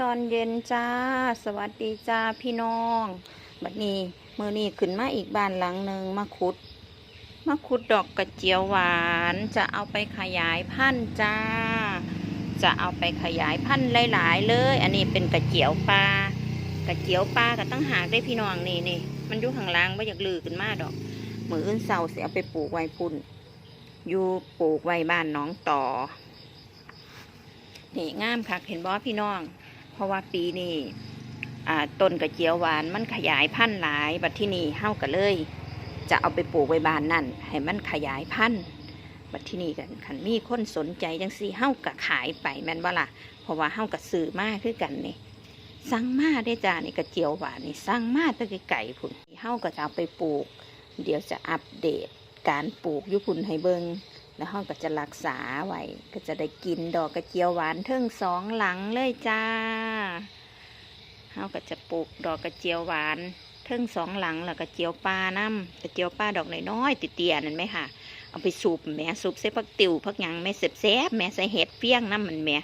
ตอนเย็นจ้า สวัสดีจ้าพี่น้อง บัดนี้มือนี้ขึ้นมาอีกบ้านหลังหนึ่งมาขุด มาขุดดอกกระเจียวหวาน จะเอาไปขยายพันธุ์จ้า จะเอาไปขยายพันธุ์หลายๆเลย อันนี้เป็นกระเจียวปลากระเจียวปลาก็ตั้งหากได้พี่น้องนี่นี่มันอยู่ข้างล่างไม่อยากลือขึ้นมาดอกมืออื่นเสาเสียเอาไปปลูกไว้พุ่นอยู่ปลูกไว้บ้านน้องต่อนี่งามคักเห็นบ่พี่น้อง เพราะว่าปีนี้ต้นกระเจียวหวานมันขยายพันธุ์หลายบัดที่นี่เฮากันเลย จะเอาไปปลูกไว้บ้านนั่นให้มันขยายพันธุ์บัดที่นี่กันคันมีคนสนใจจังซี่เฮากะขายไปแม่นบ่ล่ะเพราะว่าเฮากะซื้อมากคือกันนี่สั่งมาได้จ้านี่กระเจียวหวานนี่สั่งมาแตั้งไก่พุ่นเฮาก็จะเอาไปปลูก เดี๋ยวจะอัปเดตการปลูกยุพุ่นให้เบิงแล้วห้องก็จะรักษาไว้ก็จะได้กินดอกกระเจียวหวานเทิงสองหลังเลยจ้า เฮาก็จะปลูกดอกกระเจียวหวานเทิงสองหลังแล้วกระเจียวปลาน้ำกระเจียวปลาดอกน้อยๆติเตียนั่นไหมค่ะ เอาไปสูบแม่สูบใส่พักติวพักยังแม่เสบแซบแม่ใส่เห็ดเฟี้ยงน้ำมันแม่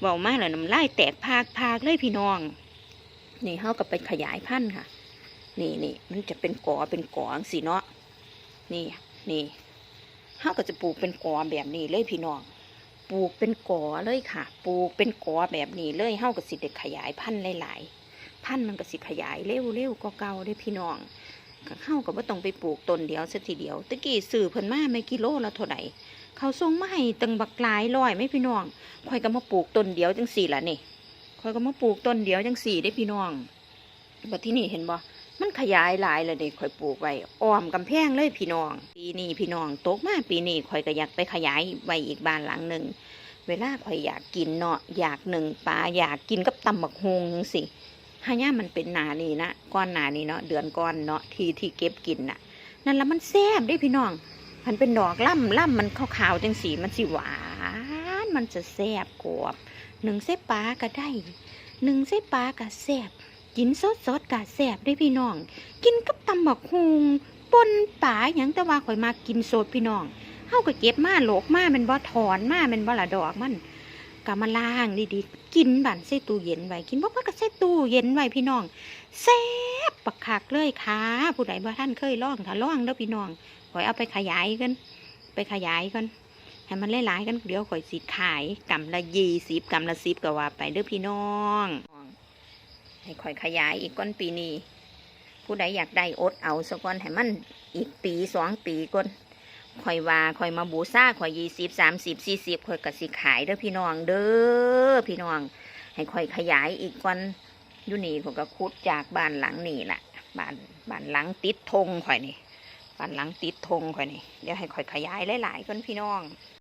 เบามาแล้วน้ำลายแตกพากพากเลยพี่น้อง นี่เฮาก็ไปขยายพันธุ์ค่ะ นี่นี่มันจะเป็นกอเป็นกอจังสิเนาะนี่นี่เฮาก็จะปลูกเป็นกอแบบนี้เลยพี่น้อง ปลูกเป็นกอเลยค่ะ ปลูกเป็นกอแบบนี้เลยเฮาก็สิได้ขยายพันธุ์หลาย ๆ พันธุ์มันก็สิขยายเร็วๆก็เก่าได้พี่น้องก็เฮาก็บ่ต้องไปปลูกต้นเดียวซะทีเดียวตะกี้ซื้อเพิ่นมาไม่กิโลละเท่าไหร่เขาส่งมาให้ตังบักหลายร้อยไหม่พี่น้องข่อยก็มาปลูกต้นเดียวจังสี่ละนี่ข่อยก็มาปลูกต้นเดียวจังสี่ได้พี่น้องบัดที่นี่เห็นบ่ มันขยายหลายเลยเด็กข่อยปลูกไว้อ้อมกำแพงเลยพี่น้อง ปีนี้พี่น้องตกมาปีนี้ข่อยก็อยากไปขยายไว้อีกบ้านหลังหนึ่งเวลาข่อยอยากกินเนาะอยากหนึ่งปลาอยากกินกับตำบักฮงสิหาย่ามันเป็นหนานี่นะก้อนหนานี่เนาะเดือนก้อนเนาะที่ที่เก็บกินน่ะ นั่นละมันแซ่บได้พี่น้อง มันเป็นดอกล่ำล่ำมันขาวๆจังสีมันสิหวานมันจะแซ่บกรอบหนึ่งเส้ปลาก็ได้หนึ่งเส้ปลาก็แซ่บ กินสดสดกะแสบได้พี่น้อง กินกับตำบักฮุงปนป่าหยังแต่ว่าข่อยมากินสดพี่น้องเฮาก็เก็บมาโหลกมาแมันบ่ถอนมาแมันบ่ละดอกมันก็มาล้างดีๆกินบั่นใส่ตู้เย็นไว้กินบ่ว่าก็ใส่ตู้เย็นไว้พี่น้องแซ่บปักคักเลยค่ะผู้ใดบ่ท่านเคยลองถ้าลองเด้อพี่น้องข่อยเอาไปขยายกัน ไปขยายกันให้มันหลายๆกันเดี๋ยวข่อยสิขายกำละยี่สิบกำละสิบก็ว่าไปเด้อพี่น้อง ให้ค่อยขยายอีกก้อนปีนี้ ผู้ใดอยากได้อดเอาสักก้อนให้มันอีกปีสองปีก้นค่อยว่าค่อยมาบูซ่าค่อยยี่สิบสามสิบสี่สิบค่อยกสิขายเด้อพี่น้องเด้อพี่น้อง ให้ค่อยขยายอีกก้อนอยู่นี่ผมก็คุดจากบ้านหลังนี่แหละบ้านบ้านหลังติดธงค่อยนี่บ้านหลังติดธงค่อยนี่เดี๋ยวให้ค่อยขยายหลายๆก้อนพี่น้อง